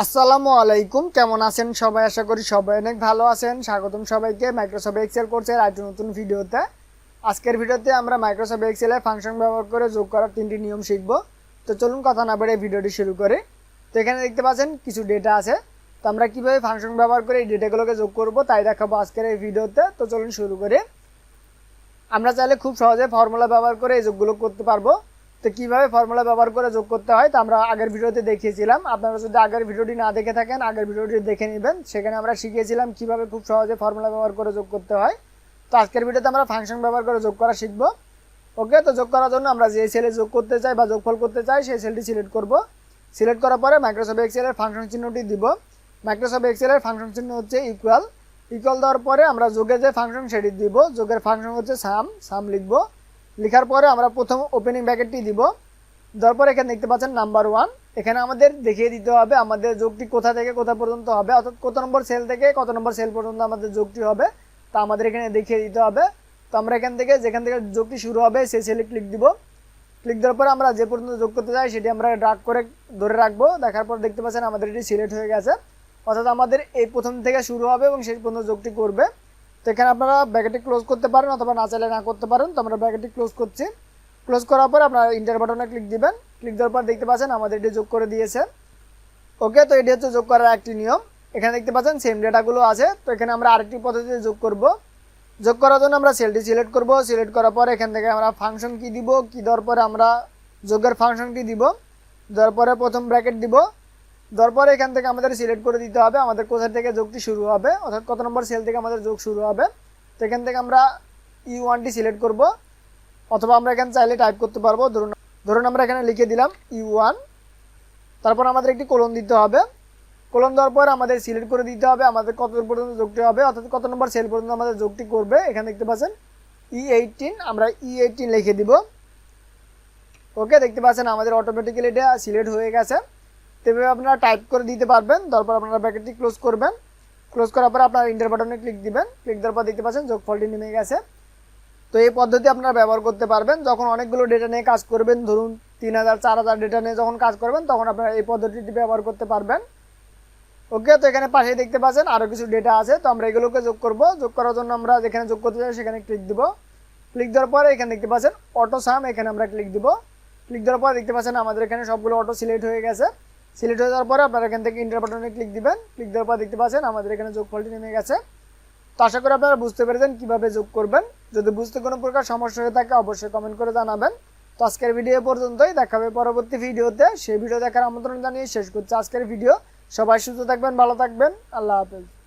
আসসালামু আলাইকুম, কেমন আছেন সবাই? আশা করি সবাই অনেক ভালো আছেন। স্বাগতম সবাইকে মাইক্রোসফট এক্সেল কোর্সের আরেকটি নতুন ভিডিওতে। আজকের ভিডিওতে আমরা মাইক্রোসফট এক্সেলের ফাংশন ব্যবহার করে যোগ করার তিনটি নিয়ম শিখব। তো চলুন কথা না বেড়ে ভিডিওটি শুরু করি। তো এখানে দেখতে পাচ্ছেন কিছু ডেটা আছে। তো আমরা কীভাবে ফাংশন ব্যবহার করে এই ডেটাগুলোকে যোগ করব তাই দেখাবো আজকের এই ভিডিওতে। তো চলুন শুরু করি। আমরা চাইলে খুব সহজে ফর্মুলা ব্যবহার করে এই যোগগুলো করতে পারব। তো কীভাবে ফর্মুলা ব্যবহার করে যোগ করতে হয় তা আমরা আগের ভিডিওতে দেখিয়েছিলাম। আপনারা যদি আগের ভিডিওটি না দেখে থাকেন, আগের ভিডিওটি দেখে নেবেন। সেখানে আমরা শিখিয়েছিলাম কীভাবে খুব সহজে ফর্মুলা ব্যবহার করে যোগ করতে হয়। তো আজকের ভিডিওতে আমরা ফাংশন ব্যবহার করে যোগ করা শিখব। ওকে, তো যোগ করার জন্য আমরা যে সেলে যোগ করতে চাই বা যোগফল করতে চাই, সেই সেলটি সিলেক্ট করব। সিলেক্ট করার পরে মাইক্রোসফট এক্সেলের ফাংশন চিহ্নটি দিব। মাইক্রোসফট এক্সেলের ফাংশন চিহ্ন হচ্ছে ইকুয়াল ইকুয়াল দেওয়ার পরে আমরা যোগের যে ফাংশন সেটি দিব, যোগের ফাংশন হচ্ছে সাম সাম লিখব। লেখার পরে আমরা প্রথম ওপেনিং ব্র্যাকেটটি দিব। দেওয়ার পরে এখানে দেখতে পাচ্ছেন নাম্বার ওয়ান এখানে আমাদের দেখিয়ে দিতে হবে আমাদের যোগটি কোথা থেকে কোথা পর্যন্ত হবে, অর্থাৎ কত নম্বর সেল থেকে কত নম্বর সেল পর্যন্ত আমাদের যোগটি হবে, তা আমাদের এখানে দেখিয়ে দিতে হবে। তো আমরা এখান থেকে, যেখান থেকে যোগটি শুরু হবে, সেই সেলে ক্লিক দিব। ক্লিক দেওয়ার পরে আমরা যে পর্যন্ত যোগ করতে চাই, সেটি আমরা ড্রাগ করে ধরে রাখব। দেখার পর দেখতে পাচ্ছেন আমাদের এটি সিলেক্ট হয়ে গেছে। অর্থাৎ আমাদের এই প্রথম থেকে শুরু হবে এবং শেষ পর্যন্ত যোগটি করবে। তো এখানে আপনারা ব্যাকেটটি ক্লোজ করতে পারেন অথবা না চাইলে না করতে পারেন। তো আমরা ব্যাকেটটি ক্লোজ করছি। ক্লোজ করার পর আপনারা ইন্টার বাটনে ক্লিক দিবেন। ক্লিক দেওয়ার পর দেখতে পাচ্ছেন আমাদের এটি যোগ করে দিয়েছে। ওকে, তো এটি হচ্ছে যোগ করার একটি নিয়ম। এখানে দেখতে পাচ্ছেন সেম ডেটাগুলো আছে। তো এখানে আমরা আরেকটি পদ্ধতিতে যোগ করব। যোগ করার জন্য আমরা সেলটি সিলেক্ট করব। সিলেক্ট করার পর এখান থেকে আমরা ফাংশন কি দিব। কি দেওয়ার পরে আমরা যোগের ফাংশনটি দিব। দেওয়ার পরে প্রথম ব্র্যাকেট দিব। দেওয়ার পরে এখান থেকে আমাদের সিলেক্ট করে দিতে হবে, আমাদের কোথা থেকে যোগটি শুরু হবে, অর্থাৎ কত নম্বর সেল থেকে আমাদের যোগ শুরু হবে, তো এখান থেকে আমরা ই ওয়ানটি সিলেক্ট করব, অথবা আমরা এখানে চাইলে টাইপ করতে পারব, ধরুন ধরুন আমরা এখানে লিখে দিলাম ই ওয়ান তারপর আমাদের একটি কোলন দিতে হবে কোলন দেওয়ার পর আমাদের সিলেক্ট করে দিতে হবে, আমাদের কত পর্যন্ত যোগটি হবে, অর্থাৎ কত নম্বর সেল পর্যন্ত আমাদের যোগটি করবে, এখানে দেখতে পাচ্ছেন ই এইটিন আমরা ই এইটিন লিখে দিব, ওকে, দেখতে পাচ্ছেন আমাদের অটোমেটিক্যালি এটা সিলেক্ট হয়ে গেছে। তেভাবে আপনারা টাইপ করে দিতে পারবেন, তারপর আপনারা ব্র্যাকেটটি ক্লোজ করবেন। ক্লোজ করার পর আপনারা ইন্টার বাটনে ক্লিক দিবেন। ক্লিক দেওয়ার পর দেখতে পাচ্ছেন যোগফলটি নেমে গেছে। তো এই পদ্ধতি আপনারা ব্যবহার করতে পারবেন। যখন অনেকগুলো ডেটা নিয়ে কাজ করবেন, ধরুন তিন হাজার, চার হাজার ডেটা নিয়ে যখন কাজ করবেন, তখন আপনারা এই পদ্ধতিটি ব্যবহার করতে পারবেন। ওকে তো এখানে পাশে দেখতে পাচ্ছেন আরও কিছু ডেটা আছে। তো আমরা এগুলোকে যোগ করব। যোগ করার জন্য আমরা যেখানে যোগ করতে চাই সেখানে ক্লিক দিব। ক্লিক দেওয়ার পরে এখানে দেখতে পাচ্ছেন অটো সাম এখানে আমরা ক্লিক দিব। ক্লিক দেওয়ার পর দেখতে পাচ্ছেন আমাদের এখানে সবগুলো অটো সিলেক্ট হয়ে গেছে। সিলেক্ট হয়ে যাওয়ার পরে আপনারা এখান থেকে ইন্টার বাটনে ক্লিক দিবেন। ক্লিক দেওয়ার পর দেখতে পাচ্ছেন আমাদের এখানে যোগ ফলটি নেমে গেছে। তো আশা করি আপনারা বুঝতে পেরেছেন কীভাবে যোগ করবেন। যদি বুঝতে কোনো প্রকার সমস্যা হয়ে থাকে, অবশ্যই কমেন্ট করে জানাবেন। তো আজকের ভিডিও পর্যন্তই। দেখা হবে পরবর্তী ভিডিওতে সেই ভিডিও দেখার আমন্ত্রণ জানিয়ে শেষ করছি আজকের ভিডিও সবাই সুস্থ থাকবেন, ভালো থাকবেন। আল্লাহ হাফেজ।